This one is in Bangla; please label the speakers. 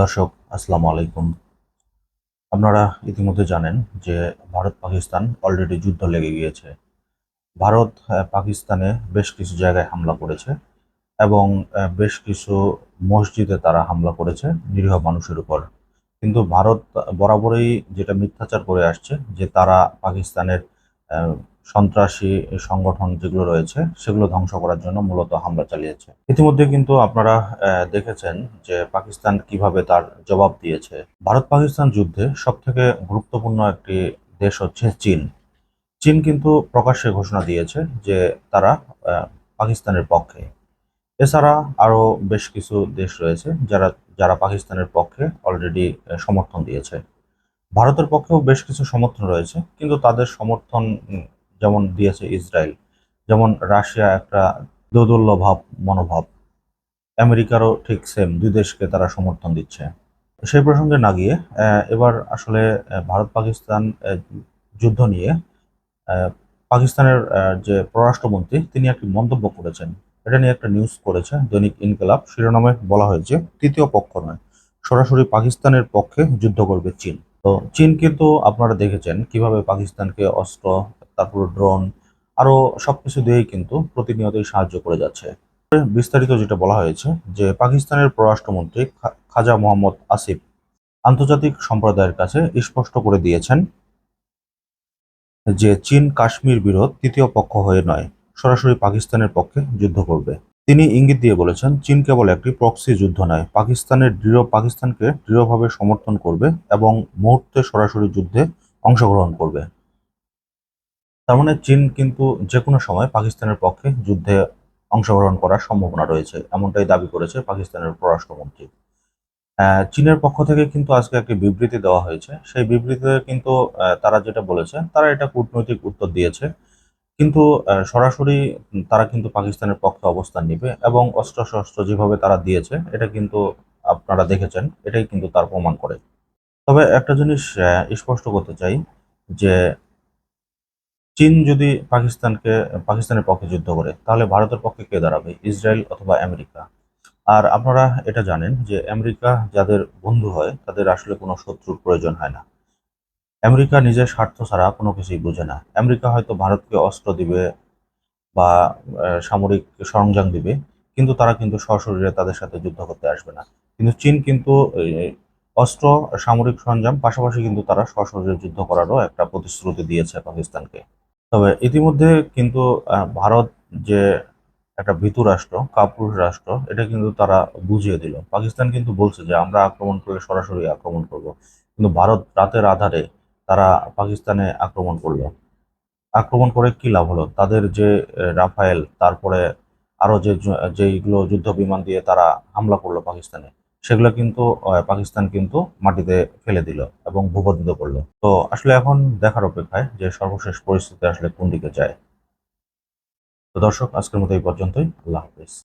Speaker 1: দর্শক, আসসালামু আলাইকুম। আপনারা ইতিমধ্যে জানেন যে ভারত, পাকিস্তান অলরেডি যুদ্ধ লেগে গিয়েছে। ভারত পাকিস্তানে বেশ কিছু জায়গায় হামলা করেছে এবং বেশ কিছু মসজিদে তারা হামলা করেছে নিরীহ মানুষের উপর। কিন্তু ভারত বরাবরই যেটা মিথ্যাচার করে আসছে যে তারা পাকিস্তানের সন্ত্রাসী সংগঠন যেগুলো রয়েছে, সেগুলো ধ্বংস করার জন্য মূলত হামলা চালিয়েছে। ইতিমধ্যে কিন্তু আপনারা দেখেছেন যে পাকিস্তান কীভাবে তার জবাব দিয়েছে। ভারত পাকিস্তান যুদ্ধে সব থেকে গুরুত্বপূর্ণ একটি দেশ হচ্ছে চীন। চীন কিন্তু প্রকাশ্যে ঘোষণা দিয়েছে যে তারা পাকিস্তানের পক্ষে। এছাড়া আরও বেশ কিছু দেশ রয়েছে যারা যারা পাকিস্তানের পক্ষে অলরেডি সমর্থন দিয়েছে। ভারতের পক্ষেও বেশ কিছু সমর্থন রয়েছে, কিন্তু তাদের সমর্থন যেমন দিয়েছে ইসরায়েল, যেমন রাশিয়া একটা দোদুল্য ভাব মনোভাব। আমেরিকারও ঠিক সেম দুই দেশকে তারা সমর্থন দিচ্ছে। সেই প্রসঙ্গে না গিয়ে এবার আসলে ভারত পাকিস্তান যুদ্ধ নিয়ে পাকিস্তানের যে পররাষ্ট্রমন্ত্রী, তিনি একটি মন্তব্য করেছেন। এটা নিয়ে একটা নিউজ করেছে, দৈনিক ইনকলাব। শিরোনামে বলা হয়েছে, তৃতীয় পক্ষ নয়, সরাসরি পাকিস্তানের পক্ষে যুদ্ধ করবে চীন। তো চীন কিন্তু আপনারা দেখেছেন কীভাবে পাকিস্তানকে অস্ত্র, তারপর ড্রোন, আরও সবকিছু দিয়েই কিন্তু প্রতিনিয়তই সাহায্য করে যাচ্ছে। বিস্তারিত যেটা বলা হয়েছে যে পাকিস্তানের পররাষ্ট্রমন্ত্রী খাজা মোহাম্মদ আসিফ আন্তর্জাতিক সম্প্রদায়ের কাছে স্পষ্ট করে দিয়েছেন যে চীন কাশ্মীর বিরোধ তৃতীয় পক্ষ হয়ে নয়, সরাসরি পাকিস্তানের পক্ষে যুদ্ধ করবে। তিনি ইঙ্গিত দিয়ে বলেছেন, চীন কেবল একটি প্রক্সি যুদ্ধ নয়, পাকিস্তানের দৃঢ়, পাকিস্তানকে দৃঢ়ভাবে সমর্থন করবে এবং মুহূর্তে সরাসরি যুদ্ধে অংশগ্রহণ করবে। তার মানে চীন কিন্তু যে কোনো সময় পাকিস্তানের পক্ষে যুদ্ধে অংশগ্রহণ করার সম্ভাবনা রয়েছে, এমনটাই দাবি করেছে পাকিস্তানের পররাষ্ট্রমন্ত্রী। চীনের পক্ষ থেকে কিন্তু আজকে একটি বিবৃতি দেওয়া হয়েছে। সেই বিবৃতিতে কিন্তু তারা যেটা বলেছে, তারা এটা কূটনৈতিক উত্তর দিয়েছে। কিন্তু সরাসরি তারা কিন্তু পাকিস্তানের পক্ষে অবস্থান নেবে এবং অস্ত্র শস্ত্র যেভাবে তারা দিয়েছে, এটা কিন্তু আপনারা দেখেছেন, এটাই কিন্তু তার প্রমাণ করে। তবে একটা জিনিস স্পষ্ট করতে চাই যে চীন যদি পাকিস্তানকে, পাকিস্তানের পক্ষে যুদ্ধ করে, তাহলে ভারতের পক্ষে কে দাঁড়াবে, ইসরায়েল অথবা আমেরিকা? আর আপনারা এটা জানেন যে আমেরিকা যাদের বন্ধু হয়, তাদের আসলে কোনো শত্রুর প্রয়োজন হয় না। আমেরিকা নিজের স্বার্থ ছাড়া কোনো কিছুই বোঝে না। আমেরিকা হয়তো ভারতকে অস্ত্র দিবে বা সামরিক সরঞ্জাম দিবে, কিন্তু তারা কিন্তু সশরীরে তাদের সাথে যুদ্ধ করতে আসবে না। কিন্তু চীন কিন্তু অস্ত্র, সামরিক সরঞ্জাম, পাশাপাশি কিন্তু তারা সশরীরে যুদ্ধ করারও একটা প্রতিশ্রুতি দিয়েছে পাকিস্তানকে। তবে ইতিমধ্যে কিন্তু ভারত যে একটা ভীতু রাষ্ট্র, কাপুরুষ রাষ্ট্র, এটা কিন্তু তারা বুঝিয়ে দিল। পাকিস্তান কিন্তু বলছে যে, আমরা আক্রমণ করলে সরাসরি আক্রমণ করব। কিন্তু ভারত রাতের আধারে তারা পাকিস্তানে আক্রমণ করল। আক্রমণ করে কি লাভ হলো? তাদের যে রাফায়েল, তারপরে আরও যে যেইগুলো যুদ্ধ বিমান দিয়ে তারা হামলা করল পাকিস্তানে, সেগুলো কিন্তু পাকিস্তান কিন্তু মাটিতে ফেলে দিল এবং ভূপাতিত করল। তো আসলে এখন দেখার অপেক্ষায় যে সর্বশেষ পরিস্থিতি আসলে কোন দিকে যায়। তো দর্শক, আজকের মতো এই পর্যন্তই। আল্লাহ হাফিজ।